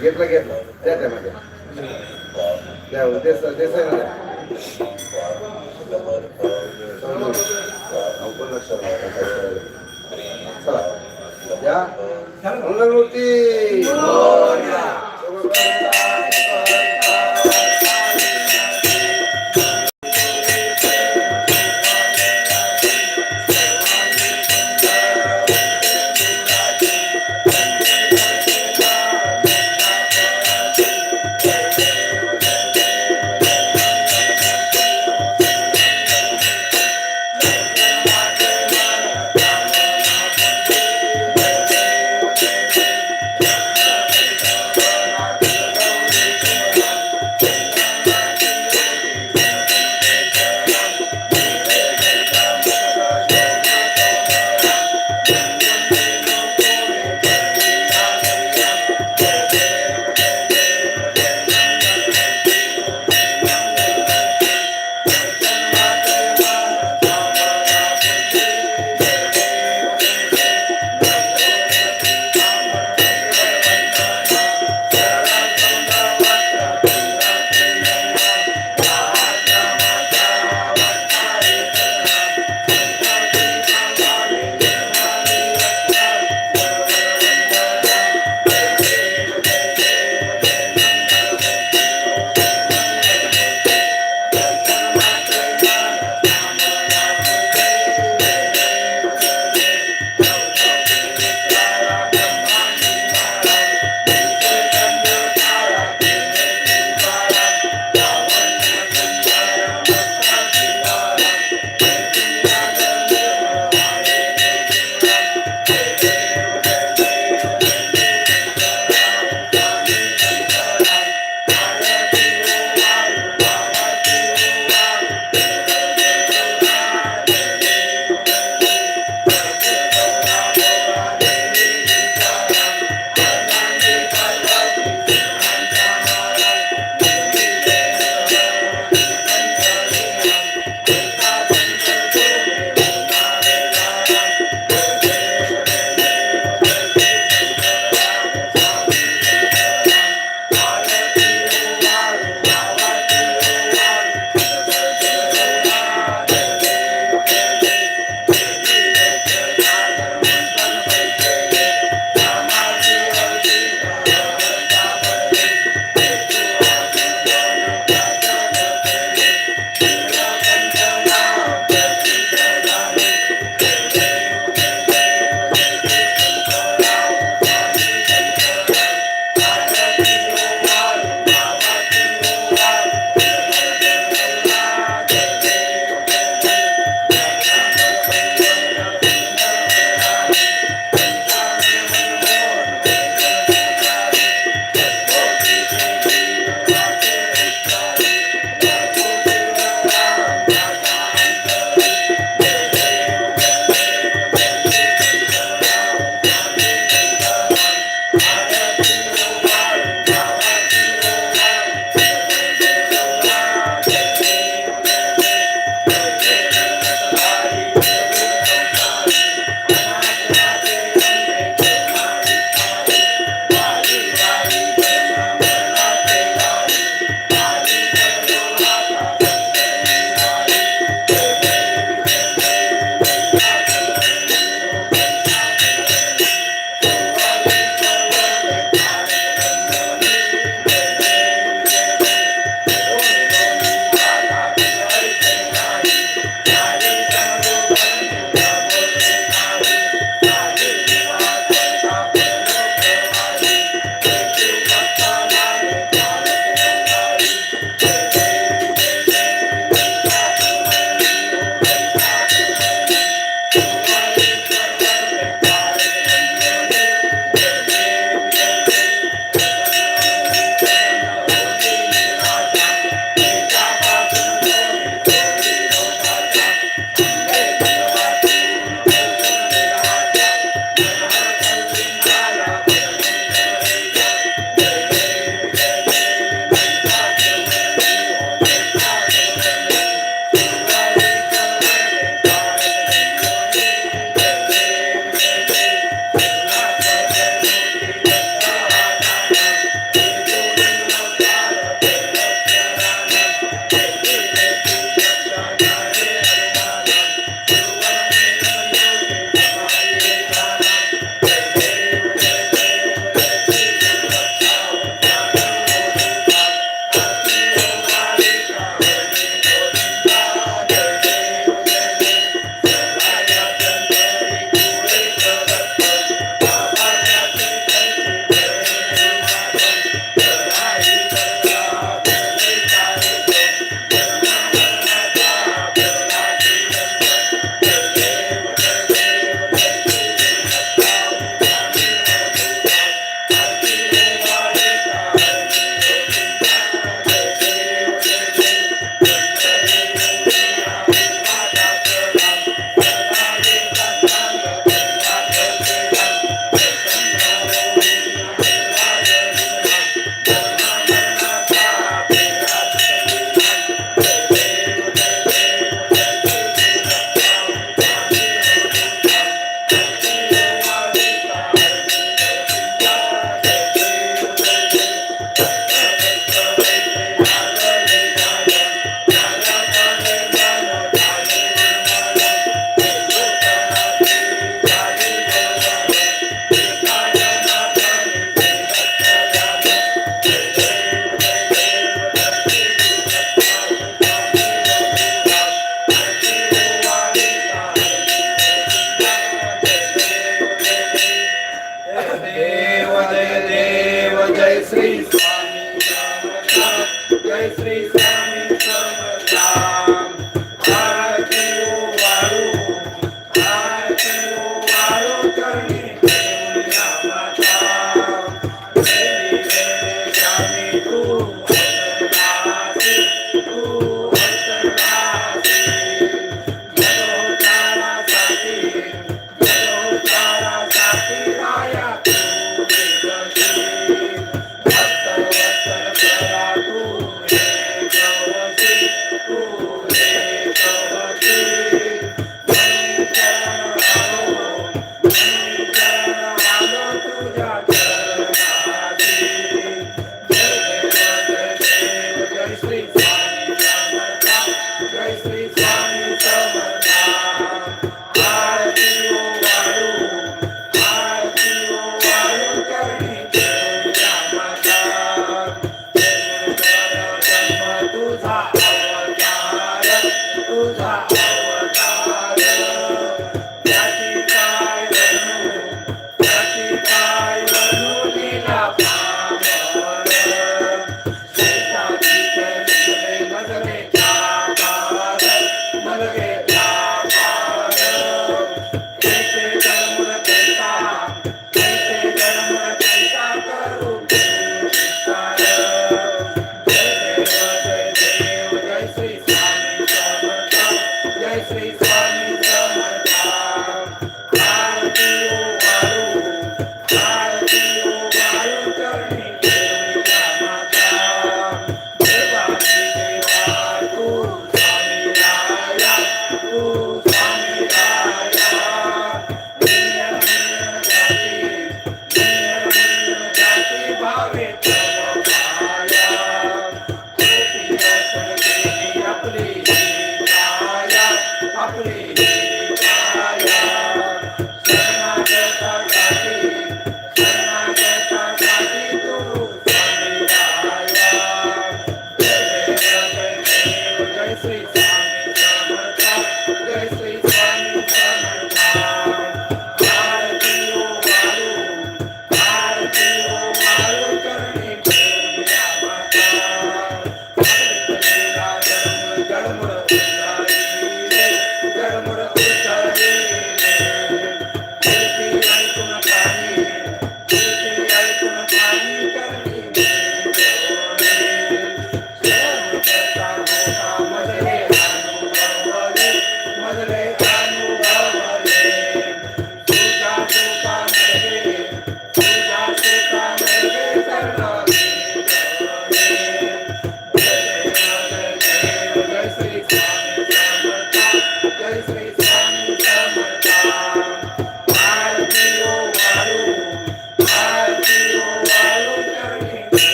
घेतलं घेतलं त्या त्यामध्ये त्या cara.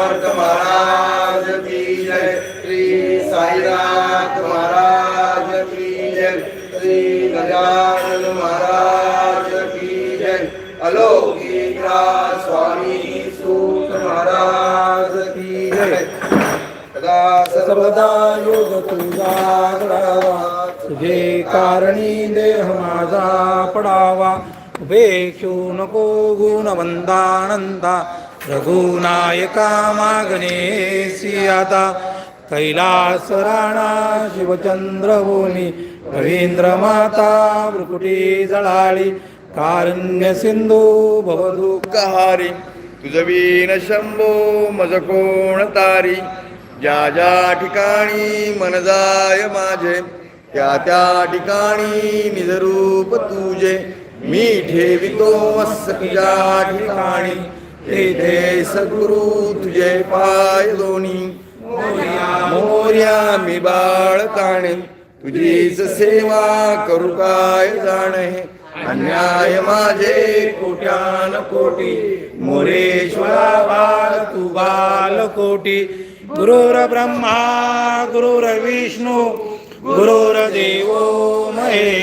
समर्थ महाराज की जय। श्री साईनाथ महाराज की जय। श्री गजानन महाराज की जय। अलोकिका स्वामी सूत महाराज की जय। सदा सर्वदा योग तुझा तुझे कारणी देह माझा पडावा। उभे नको गुणवंदानंदा रघुनायका मागणे सियाता कैलास राणा शिवचंद्र बोनी रवींद्र माता भ्रुकुटी जळाळी कारण्य सिंधू भवदुःखहारी तुझवीन शंभो मज कोण तारी। ज्या ज्या ठिकाणी मन जाय माझे त्या त्या ठिकाणी निजरूप तुझे। मी ठेवितो मस्त तुझ्या ठिकाणी। तेथे सद्गुरु तुझे पाय दोन्ही मोर्या मी बाळ काणे तुझीच सेवा करू काय जाणे? अन्याय माझे कोट्यान कोटी. मोरेश्वरा बाळ तू बाल कोटी. गुरुर ब्रह्मा गुरुर विष्णू. गुरुर देवो महे